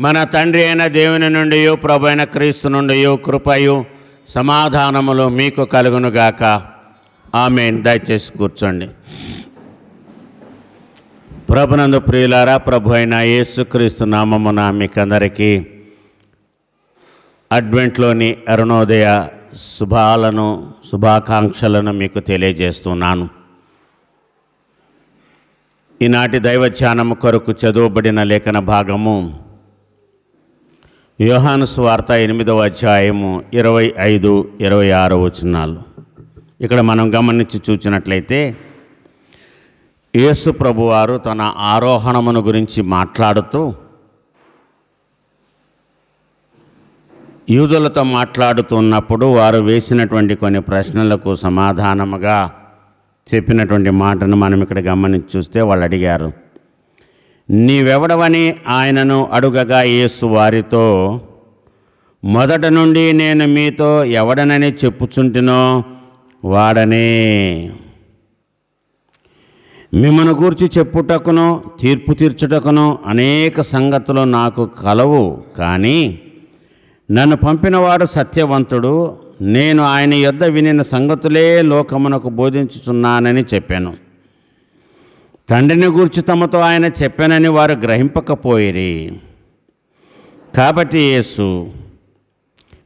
మన తండ్రి అయిన దేవుని నుండి ప్రభు అయిన క్రీస్తు నుండి కృపయు సమాధానములు మీకు కలుగునుగాక ఆమె దయచేసి కూర్చోండి. ప్రభునందు ప్రియులారా ప్రభు అయిన యేసుక్రీస్తు నామమున మీకందరికీ అడ్వెంట్లోని అరుణోదయ శుభాలను శుభాకాంక్షలను మీకు తెలియజేస్తున్నాను. ఈనాటి దైవధ్యానము కొరకు చదువుబడిన లేఖన భాగము యోహాను స్వార్త ఎనిమిదవ అధ్యాయము ఇరవై ఐదు ఇరవై ఆరు వచనాలు. ఇక్కడ మనం గమనించి చూచినట్లయితే యేసు ప్రభువారు తన ఆరోహణమును గురించి మాట్లాడుతూ యూదులతో మాట్లాడుతున్నప్పుడు వారు వేసినటువంటి కొన్ని ప్రశ్నలకు సమాధానముగా చెప్పినటువంటి మాటను మనం ఇక్కడ గమనించి చూస్తే వాళ్ళు అడిగారు నీవెవడవని ఆయనను అడుగగా యేసు వారితో మొదట నుండి నేను మీతో ఎవడనని చెప్పుచుంటినో వాడనే. మిమ్మను గూర్చి చెప్పుటకును తీర్పు తీర్చుటకును అనేక సంగతులు నాకు కలవు. కానీ నన్ను పంపినవాడు సత్యవంతుడు. నేను ఆయన యొద్ద వినిన సంగతులే లోకమునకు బోధించుచున్నానని చెప్పాను. తండ్రిని గూర్చి తమతో ఆయన చెప్పానని వారు గ్రహింపకపోయిరి. కాబట్టి యేసు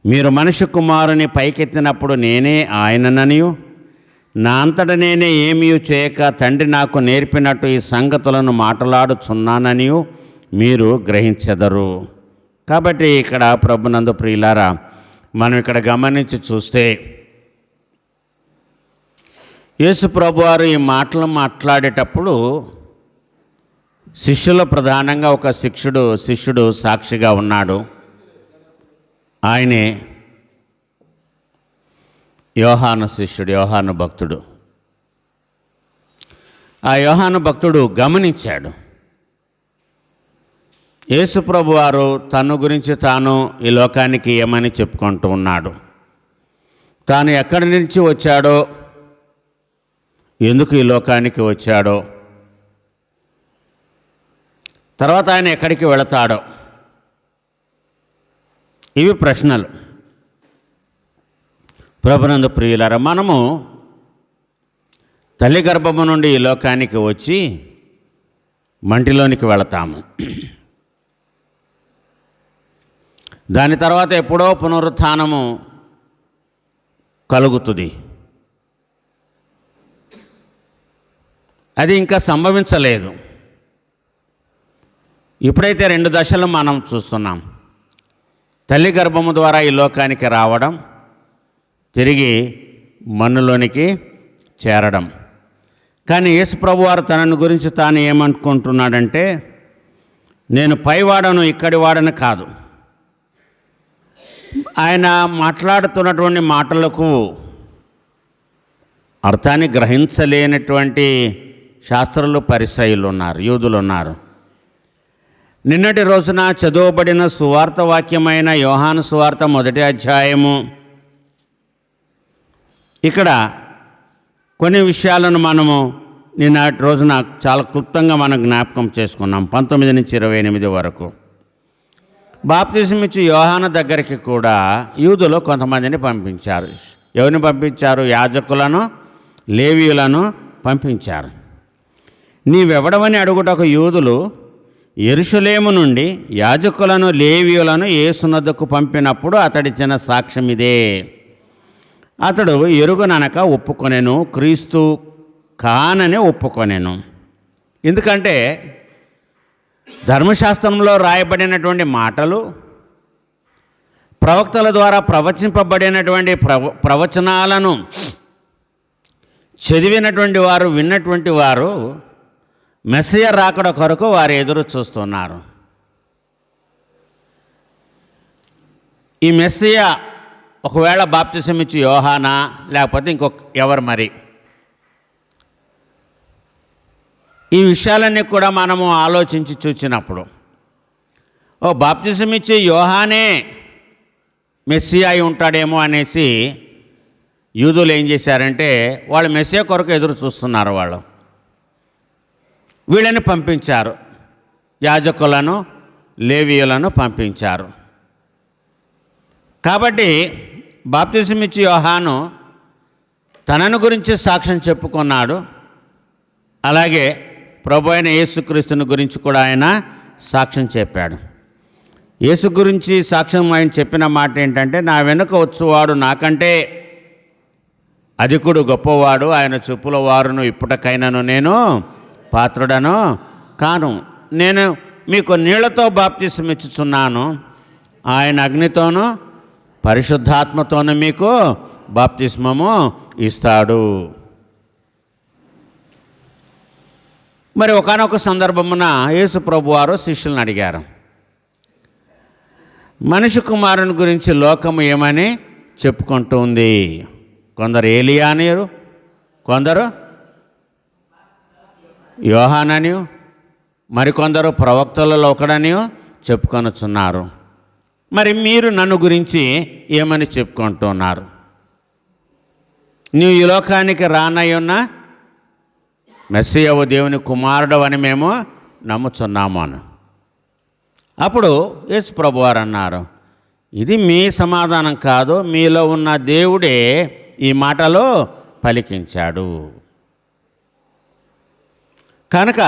మీరు మనిషి కుమారుని పైకెత్తినప్పుడు నేనే ఆయనననియు నా అంతట నేనే ఏమీ చేయక తండ్రి నాకు నేర్పినట్టు ఈ సంగతులను మాట్లాడుచున్నాననియు మీరు గ్రహించెదరు. కాబట్టి ఇక్కడ ప్రభునందు ప్రియులారా మనం ఇక్కడ గమనించి చూస్తే యేసు ప్రభువారు ఈ మాటలు మాట్లాడేటప్పుడు శిష్యుల ప్రధానంగా ఒక శిష్యుడు శిష్యుడు సాక్షిగా ఉన్నాడు. ఆయనే యోహాను శిష్యుడు యోహాను భక్తుడు. ఆ యోహాను భక్తుడు గమనించాడు. యేసుప్రభు వారు తను గురించి తాను ఈ లోకానికి ఏమని చెప్పుకుంటూ ఉన్నాడు? తాను ఎక్కడి నుంచి వచ్చాడో ఎందుకు ఈ లోకానికి వచ్చాడో? తర్వాత ఆయన ఎక్కడికి వెళతాడో? ఇవి ప్రశ్నలు. ప్రభునందు ప్రియులారా మనము తల్లి గర్భము నుండి ఈ లోకానికి వచ్చి మంటిలోనికి వెళతాము. దాని తర్వాత ఎప్పుడో పునరుత్నము కలుగుతుంది. అది ఇంకా సంభవించలేదు. ఇప్పుడైతే రెండు దశలు మనం చూస్తున్నాం. తల్లి గర్భము ద్వారా ఈ లోకానికి రావడం తిరిగి మన్నులోనికి చేరడం. కానీ యేసుప్రభు వారు తనను గురించి తాను ఏమనుకుంటున్నాడంటే నేను పైవాడను ఇక్కడి వాడను కాదు. ఆయన మాట్లాడుతున్నటువంటి మాటలకు అర్థాన్ని గ్రహించలేనటువంటి శాస్త్రులు పరిసయులు ఉన్నారు యూదులు ఉన్నారు. నిన్నటి రోజున చదువబడిన సువార్త వాక్యమైన యోహాను సువార్త మొదటి అధ్యాయము. ఇక్కడ కొన్ని విషయాలను మనము నిన్నటి రోజున చాలా క్లుప్తంగా మనం జ్ఞాపకం చేసుకున్నాం పంతొమ్మిది నుంచి ఇరవై ఎనిమిది వరకు. బాప్తిజం ఇచ్చి యోహాన దగ్గరికి కూడా యూదులు కొంతమందిని పంపించారు. ఎవరిని పంపించారు? యాజకులను లేవీయులను పంపించారు. నీవెవడవని అడుగుటకు యూదులు ఎరుషులేము నుండి యాజకులను లేవియులను ఏసునద్దకు పంపినప్పుడు అతడిచ్చిన సాక్ష్యం ఇదే అతడు ఎరుగుననక ఒప్పుకొనెను క్రీస్తు కానని ఒప్పుకొనెను. ఎందుకంటే ధర్మశాస్త్రంలో రాయబడినటువంటి మాటలు ప్రవక్తల ద్వారా ప్రవచింపబడినటువంటి ప్రవ ప్రవచనాలను చదివినటువంటి వారు విన్నటువంటి వారు మెస్సయ రాకడ కొరకు వారు ఎదురు చూస్తున్నారు. ఈ మెస్సయ ఒకవేళ బాప్తిసం ఇచ్చి యోహానా లేకపోతే ఇంకొక ఎవరు మరి? ఈ విషయాలన్నీ కూడా మనము ఆలోచించి చూచినప్పుడు ఓ బాప్తిసం ఇచ్చే యోహానే మెస్సీ అయి ఉంటాడేమో అనేసి యూదులు ఏం చేశారంటే వాళ్ళు మెస్సే కొరకు ఎదురు చూస్తున్నారు వాళ్ళు. వీళ్ళని పంపించారు. యాజకులను లేవీయులను పంపించారు. కాబట్టి బాప్తిజమిచ్చి యోహాను తనను గురించి సాక్ష్యం చెప్పుకున్నాడు. అలాగే ప్రభు అయిన యేసుక్రీస్తుని గురించి కూడా ఆయన సాక్ష్యం చెప్పాడు. యేసు గురించి సాక్ష్యం ఆయన చెప్పిన మాట ఏంటంటే నా వెనుక వచ్చువాడు నాకంటే అధికుడు గొప్పవాడు ఆయన చెప్పుల వారును ఇప్పటికైనాను నేను పాత్రుడను కాను. నేను మీకు నీళ్ళతో బాప్తిసం ఇచ్చుచున్నాను ఆయన అగ్నితోనూ పరిశుద్ధాత్మతోనూ మీకు బాప్తిస్మము ఇస్తాడు. మరి ఒకనొక సందర్భమున యేసు ప్రభు వారు శిష్యులను అడిగారు మనిషి కుమారుని గురించి లోకము ఏమని చెప్పుకుంటుంది? కొందరు ఏలియా అనేరు కొందరు యోహానని మరికొందరు ప్రవక్తలలో ఒకడని చెప్పుకొనుచున్నారు. మరి మీరు నన్ను గురించి ఏమని చెప్పుకుంటున్నారు? నువ్వు ఈ లోకానికి రానయ్యున్న మెస్సియవు దేవుని కుమారుడు అని మేము నమ్ముచున్నాము అని. అప్పుడు యేసు ప్రభు వారు అన్నారు ఇది మీ సమాధానం కాదు మీలో ఉన్న దేవుడే ఈ మాటలో పలికించాడు. కనుక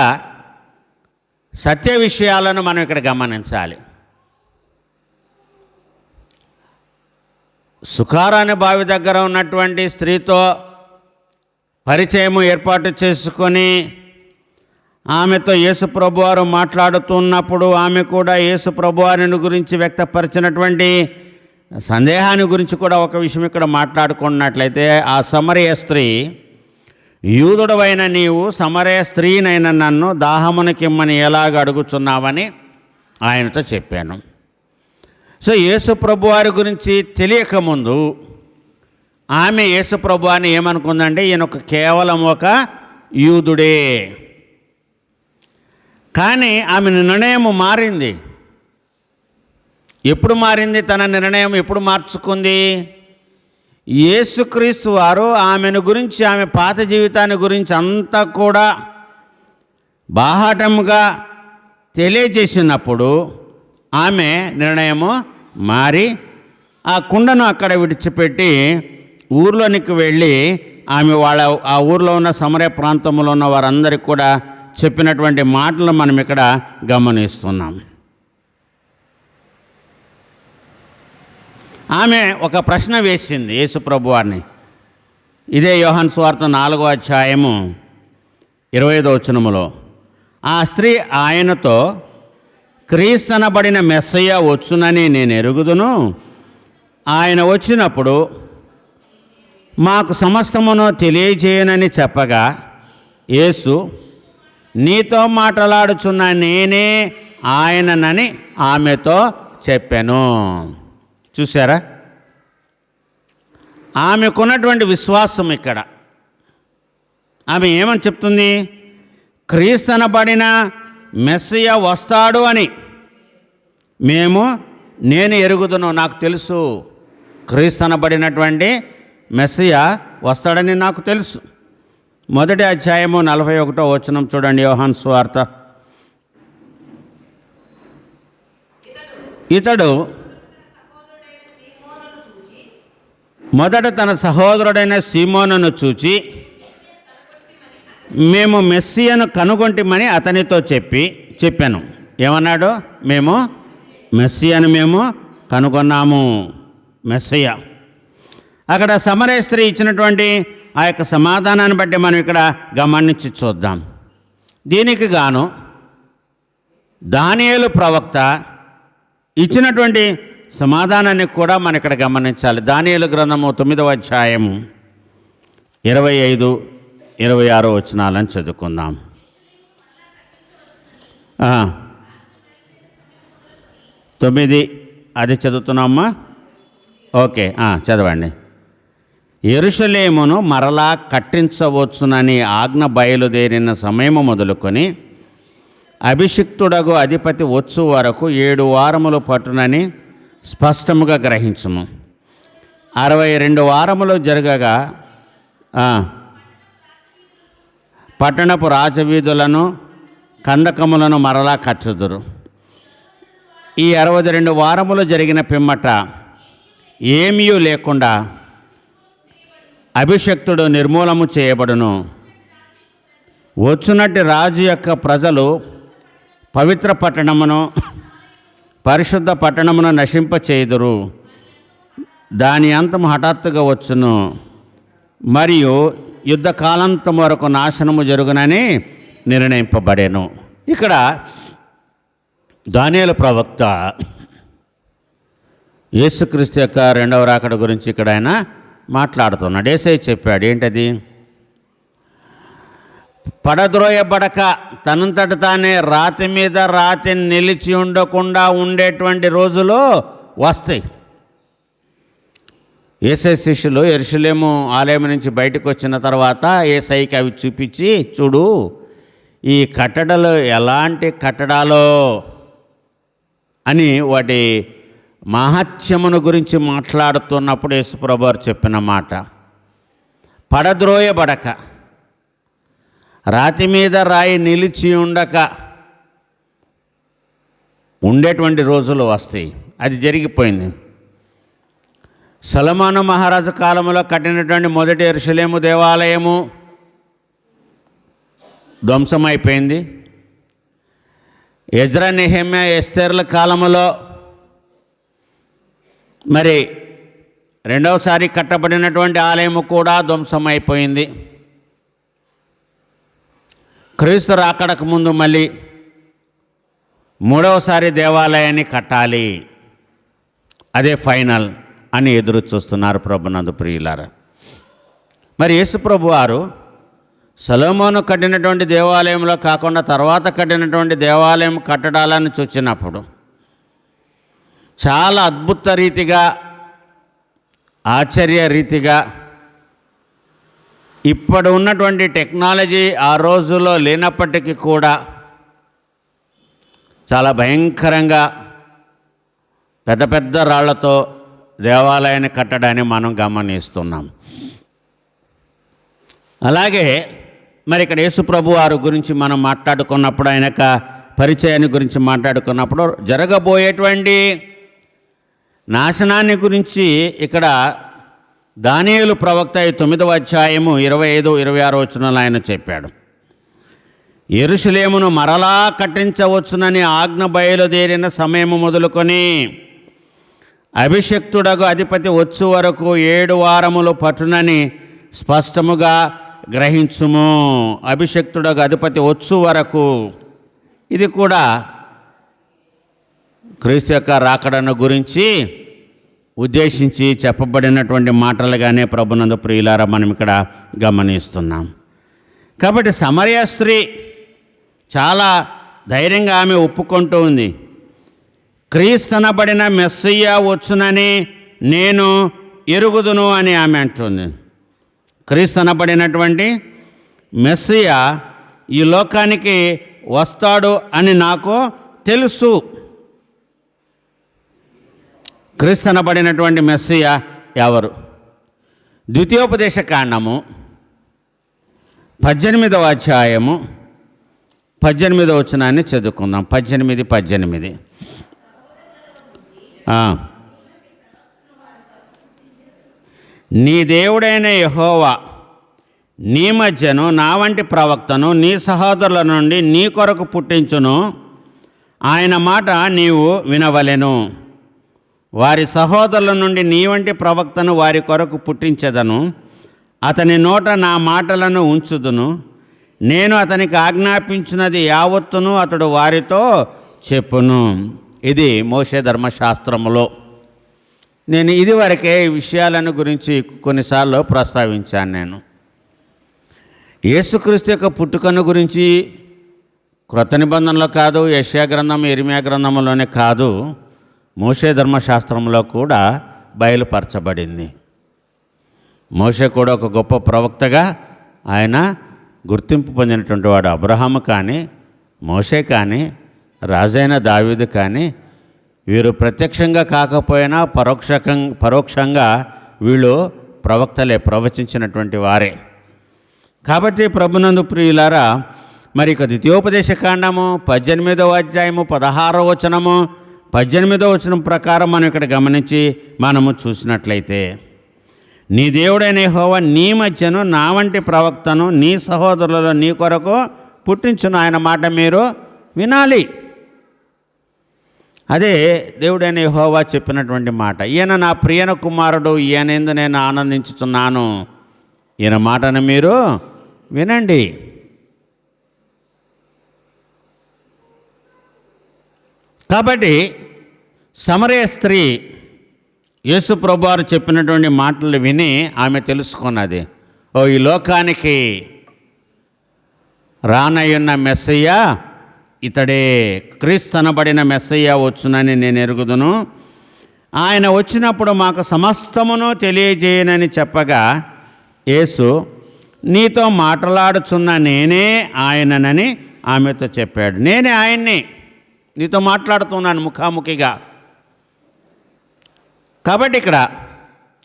సత్య విషయాలను మనం ఇక్కడ గమనించాలి. సుఖారాని బావి దగ్గర ఉన్నటువంటి స్త్రీతో పరిచయం ఏర్పాటు చేసుకొని ఆమెతో యేసు ప్రభువారు మాట్లాడుతున్నప్పుడు ఆమె కూడా యేసు ప్రభువారిని గురించి వ్యక్తపరిచినటువంటి సందేహాన్ని గురించి కూడా ఒక విషయం ఇక్కడ మాట్లాడుకున్నట్లయితే ఆ సమరయ స్త్రీ యూదుడవైన నీవు సమరయ స్త్రీనైన నన్ను దాహమునకిమ్మని ఎలాగ అడుగుచున్నావని ఆయనతో చెప్పాను. సో యేసు ప్రభువారి గురించి తెలియకముందు ఆమె యేసు ప్రభు అని ఏమనుకుందంటే ఈయన ఒక కేవలం ఒక యూదుడే. కానీ ఆమె నిర్ణయం మారింది. ఎప్పుడు మారింది తన నిర్ణయం? ఎప్పుడు మార్చుకుంది? యేసుక్రీస్తు వారు ఆమెను గురించి ఆమె పాత జీవితాన్ని గురించి అంతా కూడా బాహాటంగా తెలియజేసినప్పుడు ఆమె నిర్ణయము మారి ఆ కుండను అక్కడ విడిచిపెట్టి ఊర్లోనికి వెళ్ళి ఆమె వాళ్ళ ఆ ఊర్లో ఉన్న సమరయ ప్రాంతంలో ఉన్న వారందరికీ కూడా చెప్పినటువంటి మాటలు మనం ఇక్కడ గమనిస్తున్నాం. ఆమె ఒక ప్రశ్న వేసింది యేసుప్రభు వారిని ఇదే యోహన్ స్వార్థ నాలుగో అధ్యాయము ఇరవై ఐదో వచనములో. ఆ స్త్రీ ఆయనతో క్రీస్తనబడిన మెస్సయ్య వచ్చునని నేను ఎరుగుదును. ఆయన వచ్చినప్పుడు మాకు సమస్తమును తెలియజేయనని చెప్పగా యేసు నీతో మాట్లాడుచున్న నేనే ఆయననని ఆమెతో చెప్పాను. చూసారా ఆమెకున్నటువంటి విశ్వాసం ఇక్కడ. ఆమె ఏమని చెప్తుంది? క్రీస్తనబడిన మెస్సియ వస్తాడు అని. మేము నేను ఎరుగుదును నాకు తెలుసు. క్రీస్తనబడినటువంటి మెస్సియ వస్తాడని నాకు తెలుసు. మొదటి అధ్యాయము నలభై ఒకటో వచనం చూడండి యోహాన్ స్వార్త. ఇతడు మొదట తన సహోదరుడైన సీమోనను చూచి మేము మెస్సియను కనుగొంటిమని అతనితో చెప్పి చెప్పాను. ఏమన్నాడు? మేము మెస్సియను మేము కనుగొన్నాము మెస్సయ్య అక్కడ సమరయ స్త్రీ ఇచ్చినటువంటి ఆ యొక్క సమాధానాన్ని బట్టి మనం ఇక్కడ గమనించి చూద్దాం. దీనికి గాను దానియేలు ప్రవక్త ఇచ్చినటువంటి సమాధానాన్ని కూడా మనం ఇక్కడ గమనించాలి. దానియలు గ్రంథము తొమ్మిదవ అధ్యాయము ఇరవై ఐదు ఇరవై ఆరో వచనాలని చదువుకుందాం. తొమ్మిది అది చదువుతున్నామా? ఓకే చదవండి. ఎరుషలేమును మరలా కట్టించవచ్చునని ఆజ్ఞ బయలుదేరిన సమయము మొదలుకొని అభిషిక్తుడగు అధిపతి వచ్చు వరకు ఏడు వారములు పట్టునని స్పష్టముగా గ్రహించము. అరవై రెండు వారములు జరగగా పట్టణపు రాజవీధులను కందకములను మరలా కట్టుదురు. ఈ అరవై రెండు వారములు జరిగిన పిమ్మట ఏమీ లేకుండా అభిషక్తుడు నిర్మూలము చేయబడును. వచ్చినట్టు రాజు యొక్క ప్రజలు పవిత్ర పట్టణమును పరిశుద్ధ పట్టణమును నశింపచేయుదురు. దాని అంతం హఠాత్తుగా వచ్చును. మరియు యుద్ధకాలంతం వరకు నాశనము జరుగునని నిర్ణయింపబడేను. ఇక్కడ దానియేలు ప్రవక్త యేసుక్రీస్తు యొక్క రెండవ రాకడ గురించి ఇక్కడ ఆయన మాట్లాడుతున్నాడు. ఏసై చెప్పాడు ఏంటది? పడద్రోయబడక తనంతట తానే రాతి మీద రాతి నిలిచి ఉండకుండా ఉండేటువంటి రోజులు వస్తాయి. ఏసై శిష్యులు ఎరుసలేము ఆలయం నుంచి బయటకు వచ్చిన తర్వాత ఏసైకి అవి చూపించి చూడు ఈ కట్టడలు ఎలాంటి కట్టడాలో? అని వాటి మహత్యమును గురించి మాట్లాడుతున్నప్పుడు యేసుప్రభు చెప్పిన మాట. పడద్రోయబడక రాతి మీద రాయి నిలిచి ఉండక ఉండేటువంటి రోజులు వస్తాయి. అది జరిగిపోయింది. సలమాను మహారాజు కాలంలో కట్టినటువంటి మొదటి ఎరుసలేము దేవాలయము ధ్వంసమైపోయింది. ఎజ్రా నెహమ్య ఎస్తేర్ల కాలంలో మరి రెండవసారి కట్టబడినటువంటి ఆలయము కూడా ధ్వంసమైపోయింది. క్రీస్తు రాకడకు ముందు మళ్ళీ మూడవసారి దేవాలయాన్ని కట్టాలి. అదే ఫైనల్ అని ఎదురు చూస్తున్నారు ప్రభునందు ప్రియులారా. మరి యేసుప్రభు వారు సలోమోను కట్టినటువంటి దేవాలయంలో కాకుండా తర్వాత కట్టినటువంటి దేవాలయం కట్టడాలను చూచినప్పుడు చాలా అద్భుత రీతిగా ఆశ్చర్య రీతిగా ఇప్పుడు ఉన్నటువంటి టెక్నాలజీ ఆ రోజుల్లో లేనప్పటికీ కూడా చాలా భయంకరంగా పెద్ద పెద్ద రాళ్ళతో దేవాలయాన్ని కట్టడాన్ని మనం గమనిస్తున్నాం. అలాగే మరి ఇక్కడ యేసుప్రభు వారి గురించి మనం మాట్లాడుకున్నప్పుడు ఆయన పరిచయాన్ని గురించి మాట్లాడుకున్నప్పుడు జరగబోయేటువంటి నాశనాన్ని గురించి ఇక్కడ దానియేలు ప్రవక్త ఈ తొమ్మిదవ అధ్యాయము ఇరవై ఐదు ఇరవై ఆరు వచనాలు ఆయన చెప్పాడు. ఎరుసలేమును మరలా కట్టించవచ్చునని ఆజ్ఞ బయలుదేరిన సమయము మొదలుకొని అభిషక్తుడగు అధిపతి వచ్చు వరకు ఏడు వారములు పట్టునని స్పష్టముగా గ్రహించుము. అభిషక్తుడగు అధిపతి వచ్చు వరకు ఇది కూడా క్రీస్తు యొక్క రాకడను గురించి ఉద్దేశించి చెప్పబడినటువంటి మాటలుగానే ప్రభునందు ప్రియులారా మనం ఇక్కడ గమనిస్తున్నాం. కాబట్టి సమరయ స్త్రీ చాలా ధైర్యంగా ఆమె ఒప్పుకుంటూ ఉంది. క్రీస్తనబడిన మెస్సయ్య వచ్చునని నేను ఎరుగుదును అని ఆమె అంటుంది. క్రీస్తనబడినటువంటి మెస్సయ్య ఈ లోకానికి వస్తాడు అని నాకు తెలుసు. క్రీస్తనబడినటువంటి మెస్సయ్య ఎవరు? ద్వితీయోపదేశ కాండము పద్దెనిమిదవ అధ్యాయము పద్దెనిమిదవ వచనాన్ని చదువుకుందాం. పద్దెనిమిది పద్దెనిమిది. నీ దేవుడైన యహోవా నీ మధ్యను నా వంటి ప్రవక్తను నీ సహోదరుల నుండి నీ కొరకు పుట్టించును. ఆయన మాట నీవు వినవలెను. వారి సహోదరుల నుండి నీ వంటి ప్రవక్తను వారి కొరకు పుట్టించదను. అతని నోట నా మాటలను ఉంచుదును. నేను అతనికి ఆజ్ఞాపించినది యావత్తును అతడు వారితో చెప్పును. ఇది మోషే ధర్మశాస్త్రములో. నేను ఇదివరకే ఈ విషయాలను గురించి కొన్నిసార్లు ప్రస్తావించాను నేను. యేసుక్రీస్తు యొక్క పుట్టుకను గురించి క్రొత్త నిబంధనలో కాదు యశ్యా గ్రంథం ఎరిమియా గ్రంథంలోనే కాదు. మోషే ధర్మశాస్త్రంలో కూడా బయలుపరచబడింది. మోషే కూడా ఒక గొప్ప ప్రవక్తగా ఆయన గుర్తింపు పొందినటువంటి వాడు అబ్రహాము కానీ మోషే కానీ రాజైన దావీదు కానీ వీరు ప్రత్యక్షంగా కాకపోయినా పరోక్షకం పరోక్షంగా వీళ్ళు ప్రవక్తలే ప్రవచించినటువంటి వారే. కాబట్టి ప్రభునందు ప్రియులారా మరి ఇక ద్వితీయోపదేశ కాండము పద్దెనిమిదవ అధ్యాయము పదహారవ వచనము పద్దెనిమిదో వచనం ప్రకారం మనం ఇక్కడ గమనించి మనము చూసినట్లయితే నీ దేవుడైన హోవ నీ మధ్యను నా వంటి ప్రవక్తను నీ సహోదరులలో నీ కొరకు పుట్టించును. ఆయన మాట మీరు వినాలి. అదే దేవుడైన హోవా చెప్పినటువంటి మాట ఈయన నా ప్రియన కుమారుడు ఈయనందు నేను ఆనందించుతున్నాను ఈయన మాటను మీరు వినండి. కాబట్టి సమరయ స్త్రీ యేసు ప్రభువారు చెప్పినటువంటి మాటలు విని ఆమె తెలుసుకున్నది. ఓ ఈ లోకానికి రానయ్యున్న మెస్సయ్య ఇతడే క్రీస్తనబడిన మెస్సయ్య వచ్చునని నేను ఎరుగుదును. ఆయన వచ్చినప్పుడు మాకు సమస్తమును తెలియజేయనని చెప్పగా యేసు నీతో మాట్లాడుచున్న నేనే ఆయననని ఆమెతో చెప్పాడు. నేనే ఆయన్ని. నీతో మాట్లాడుతున్నాను ముఖాముఖిగా. కాబట్టి ఇక్కడ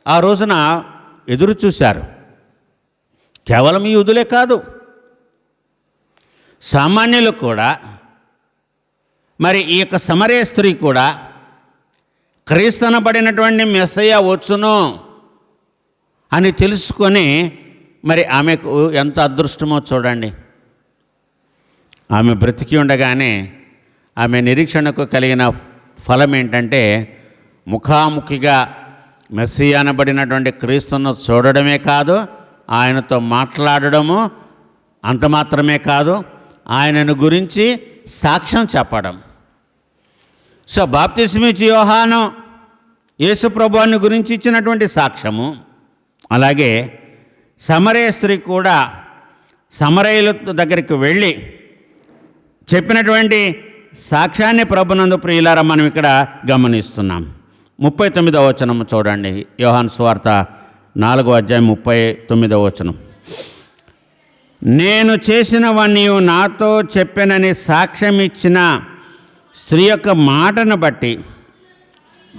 ఆ రోజున ఎదురు చూశారు. కేవలం ఈ యూదులే కాదు. సామాన్యులు కూడా మరి ఈ యొక్క సమరే స్త్రీ కూడా క్రీస్తనబడినటువంటి మెస్సయ్య వచ్చును అని తెలుసుకొని మరి ఆమెకు ఎంత అదృష్టమో చూడండి. ఆమె బ్రతికి ఉండగానే ఆమె నిరీక్షణకు కలిగిన ఫలం ఏంటంటే ముఖాముఖిగా మెస్సీ అనబడినటువంటి క్రీస్తును చూడడమే కాదు ఆయనతో మాట్లాడడము అంత మాత్రమే కాదు ఆయనను గురించి సాక్ష్యం చెప్పడం. సో బాప్తిస్మిచ్ యోహాను యేసుప్రభువాన్ని గురించి ఇచ్చినటువంటి సాక్ష్యము. అలాగే సమరయ స్త్రీ కూడా సమరయుల దగ్గరికి వెళ్ళి చెప్పినటువంటి సాక్ష్యాన్ని ప్రభునందు ప్రియులారా మనం ఇక్కడ గమనిస్తున్నాం. ముప్పై తొమ్మిదవ వచనం చూడండి. యోహాన్ స్వార్త నాలుగో అధ్యాయం ముప్పై తొమ్మిదవ వచనం. నేను చేసినవన్నీ నాతో చెప్పానని సాక్ష్యం ఇచ్చిన స్త్రీ యొక్క మాటను బట్టి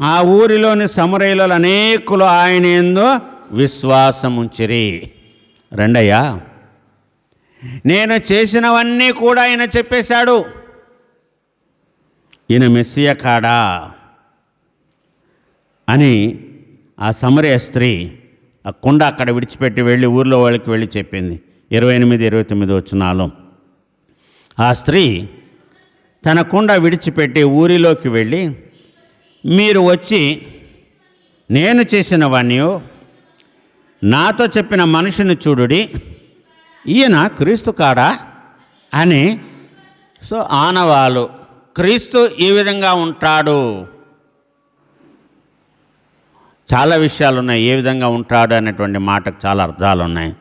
ఆ ఊరిలోని సమరయులలో అనేకులు ఆయన ఏందో విశ్వాసముంచిరి. రెండయ్యా నేను చేసినవన్నీ కూడా ఆయన చెప్పేశాడు. ఈయన మెస్సియ కాడా? అని ఆ సమరయ స్త్రీ ఆ కుండ అక్కడ విడిచిపెట్టి వెళ్ళి ఊర్లో వాళ్ళకి వెళ్ళి చెప్పింది. ఇరవై ఎనిమిది ఇరవై తొమ్మిది వచ్చినాలో. ఆ స్త్రీ తన కుండ విడిచిపెట్టి ఊరిలోకి వెళ్ళి మీరు వచ్చి నేను చేసినవన్నీ నాతో చెప్పిన మనిషిని చూడుడి. ఈయన క్రీస్తు కాడా? అని సో ఆనవాలు క్రీస్తు ఏ విధంగా ఉంటాడు. చాలా విషయాలు ఉన్నాయి ఏ విధంగా ఉంటాడు అనేటువంటి మాటకు చాలా అర్థాలు ఉన్నాయి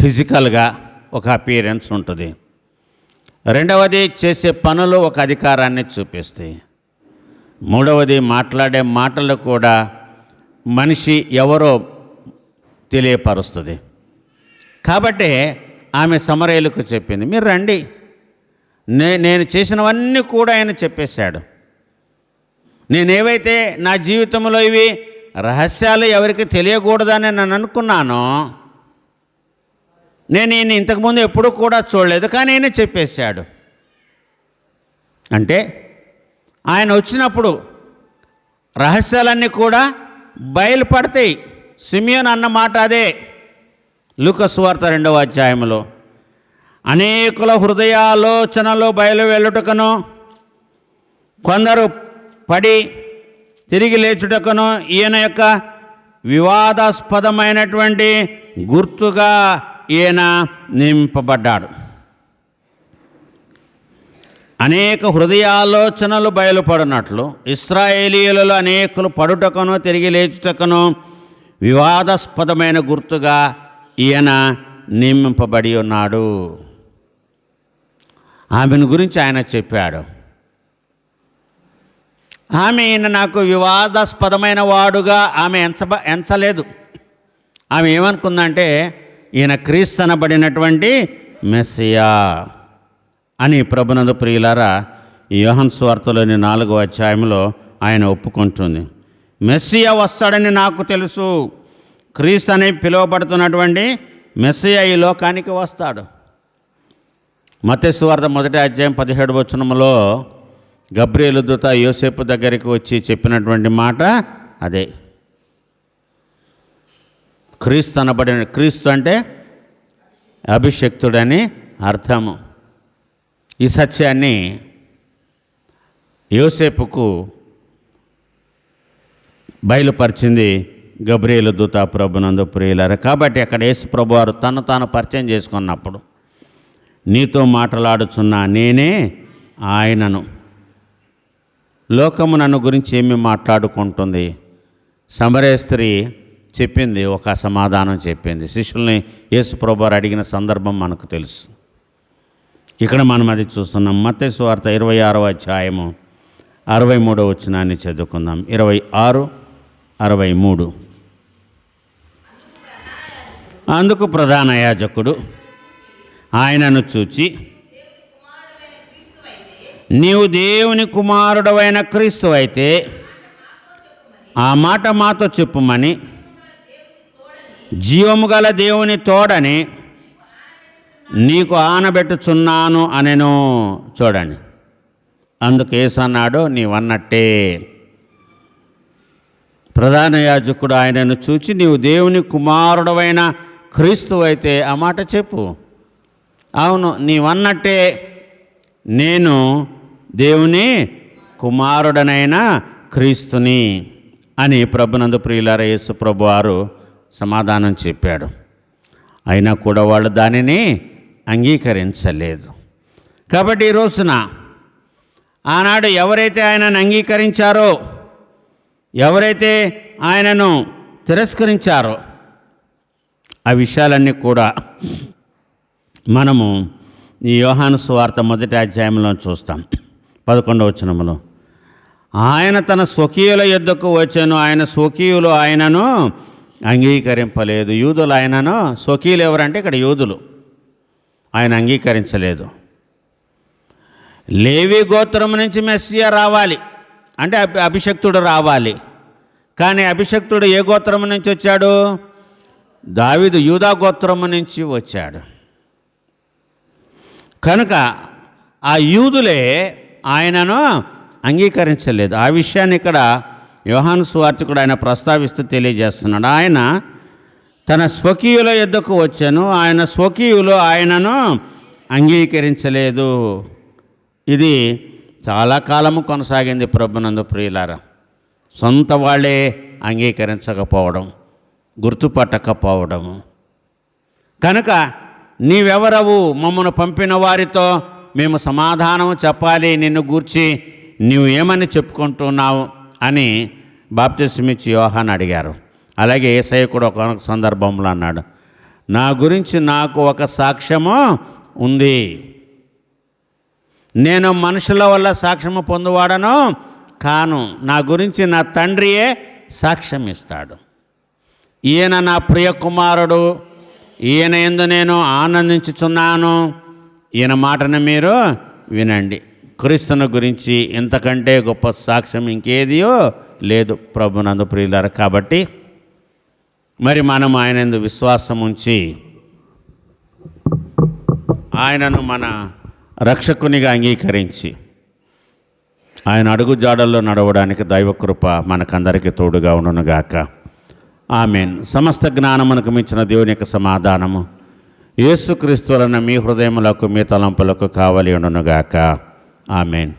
ఫిజికల్గా ఒక అపీరెన్స్ ఉంటుంది. రెండవది చేసే పనులు ఒక అధికారాన్ని చూపిస్తాయి. మూడవది మాట్లాడే మాటలు కూడా మనిషి ఎవరో తెలియపరుస్తుంది. కాబట్టి ఆమె సమరయులకు చెప్పింది మీరు రండి నే నేను చేసినవన్నీ కూడా ఆయన చెప్పేశాడు. నేనేవైతే నా జీవితంలో ఇవి రహస్యాలు ఎవరికి తెలియకూడదని నేను అనుకున్నానో నేను ఈయన ఇంతకుముందు ఎప్పుడూ కూడా చూడలేదు కానీ ఆయన చెప్పేశాడు. అంటే ఆయన వచ్చినప్పుడు రహస్యాలన్నీ కూడా బయలుపడతాయి. సిమియోన్ అన్న మాట అదే. లూకస్ వార్త రెండవ అధ్యాయంలో అనేకుల హృదయాలోచనలు బయలు వెళ్ళుటకును కొందరు పడి తిరిగి లేచుటకును ఈయన యొక్క వివాదాస్పదమైనటువంటి గుర్తుగా ఈయన నింపబడ్డాడు. అనేక హృదయాలోచనలు బయలుపడినట్లు ఇస్రాయేలీలలో అనేకులు పడుటకును తిరిగి లేచుటకును వివాదాస్పదమైన గుర్తుగా ఈయన నియమింపబడి ఉన్నాడు. ఆమెను గురించి ఆయన చెప్పాడు. ఆమె ఈయన నాకు వివాదాస్పదమైన వాడుగా ఆమె ఎంచబ ఎంచలేదు. ఆమె ఏమనుకుందంటే ఈయన క్రీస్తనబడినటువంటి మెస్సియా అని ప్రభునందు ప్రియులారా యోహన్ స్వార్తలోని నాలుగో అధ్యాయంలో ఆయన ఒప్పుకుంటుంది. మెస్సియా వస్తాడని నాకు తెలుసు. క్రీస్తు అని పిలువబడుతున్నటువంటి మెస్సియా ఈ లోకానికి వస్తాడు. మతేశ్వార్త మొదటి అధ్యాయం పదిహేడు వచనంలో గబ్రియలు దూత యోసేపు దగ్గరికి వచ్చి చెప్పినటువంటి మాట అదే. క్రీస్తు అనబడిన క్రీస్తు అంటే అభిషక్తుడని అర్థము. ఈ సత్యాన్ని యోసేపుకు బయలుపరిచింది గబ్రియలు దూత ప్రభునందు ప్రియులారు. కాబట్టి అక్కడ యేసు ప్రభు వారు తను తాను పరిచయం చేసుకున్నప్పుడు నీతో మాట్లాడుచున్నా నేనే ఆయనను. లోకము నన్ను గురించి ఏమి మాట్లాడుకుంటుంది? సమరే స్త్రీ చెప్పింది ఒక సమాధానం చెప్పింది. శిష్యుల్ని యేసు అడిగిన సందర్భం మనకు తెలుసు. ఇక్కడ మనం అది చూస్తున్నాం. మత్తయి వార్త ఇరవై ఆరో అధ్యాయము అరవై మూడో వచ్చినాన్ని చదువుకుందాం. ఇరవై ఆరు అరవై మూడు. అందుకు ప్రధాన యాజకుడు ఆయనను చూచి నీవు దేవుని కుమారుడవైన క్రీస్తు అయితే ఆ మాట మాతో చెప్పుమని జీవము గల దేవుని తోడని నీకు ఆనబెట్టుచున్నాను అనెను చూడండి. అందుకు ఏసన్నాడు నీవన్నట్టే. ప్రధాన యాజకుడు ఆయనను చూచి నీవు దేవుని కుమారుడవైన క్రీస్తు అయితే ఆ మాట చెప్పు. అవును నీవన్నట్టే నేను దేవుని కుమారుడనైన క్రీస్తుని అని ప్రభునందు ప్రియులార యేసు ప్రభు వారు సమాధానం చెప్పాడు. అయినా కూడా వాళ్ళు దానిని అంగీకరించలేదు. కాబట్టి ఈ రోజున ఆనాడు ఎవరైతే ఆయనను అంగీకరించారో ఎవరైతే ఆయనను తిరస్కరించారో ఆ విషయాలన్నీ కూడా మనము ఈ యోహాను సువార్త మొదటి అధ్యాయంలో చూస్తాం. పదకొండవ వచనములో. ఆయన తన స్వకీయుల యుద్ధకు వచ్చాను. ఆయన స్వకీయులు ఆయనను అంగీకరింపలేదు. యూదులు ఆయనను స్వకీయులు ఎవరంటే ఇక్కడ యూదులు. ఆయన అంగీకరించలేదు. లేవి గోత్రం నుంచి మెస్సియా రావాలి. అంటే అభి అభిషక్తుడు రావాలి. కానీ అభిషక్తుడు ఏ గోత్రం నుంచి వచ్చాడు? దావిదు యూదా గోత్రము నుంచి వచ్చాడు. కనుక ఆ యూదులే ఆయనను అంగీకరించలేదు. ఆ విషయాన్ని ఇక్కడ యోహాను సువార్తికుడు ఆయన ప్రస్తావిస్తూ తెలియజేస్తున్నాడు. ఆయన తన స్వకీయుల యుద్ధకు వచ్చాను. ఆయన స్వకీయులు ఆయనను అంగీకరించలేదు. ఇది చాలా కాలము కొనసాగింది ప్రభునందు ప్రియులారా. సొంత వాళ్ళే అంగీకరించకపోవడం గుర్తుపట్టకపోవడము. కనుక నీవెవరవు? మమ్మను పంపిన వారితో మేము సమాధానం చెప్పాలి నిన్ను గూర్చి నీవు ఏమని చెప్పుకుంటున్నావు? అని బాప్తిస్మిచ్చి యోహాన్ అడిగారు. అలాగే ఏసయ్య కూడా ఒక సందర్భంలో అన్నాడు నా గురించి నాకు ఒక సాక్ష్యము ఉంది. నేను మనుషుల వల్ల సాక్ష్యము పొందువాడను కాను నా గురించి నా తండ్రియే సాక్ష్యం ఇస్తాడు ఈయన నా ప్రియకుమారుడు. ఈయన ఎందు నేను ఆనందించుచున్నాను. ఈయన మాటను మీరు వినండి. క్రీస్తును గురించి ఇంతకంటే గొప్ప సాక్ష్యం ఇంకేదియో లేదు ప్రభునందు ప్రియులారు. కాబట్టి మరి మనం ఆయన ఎందు విశ్వాసం ఉంచి ఆయనను మన రక్షకునిగా అంగీకరించి ఆయన అడుగు జాడల్లో నడవడానికి దైవకృప మనకందరికీ తోడుగా ఉండునుగాక. ఆమెన్. సమస్త జ్ఞానమునకు మించిన దేవుని యొక్క సమాధానము. యేసుక్రీస్తులన్న మీ హృదయములకు మీ తలంపులకు కావలి ఉండునుగాక. ఆమెన్.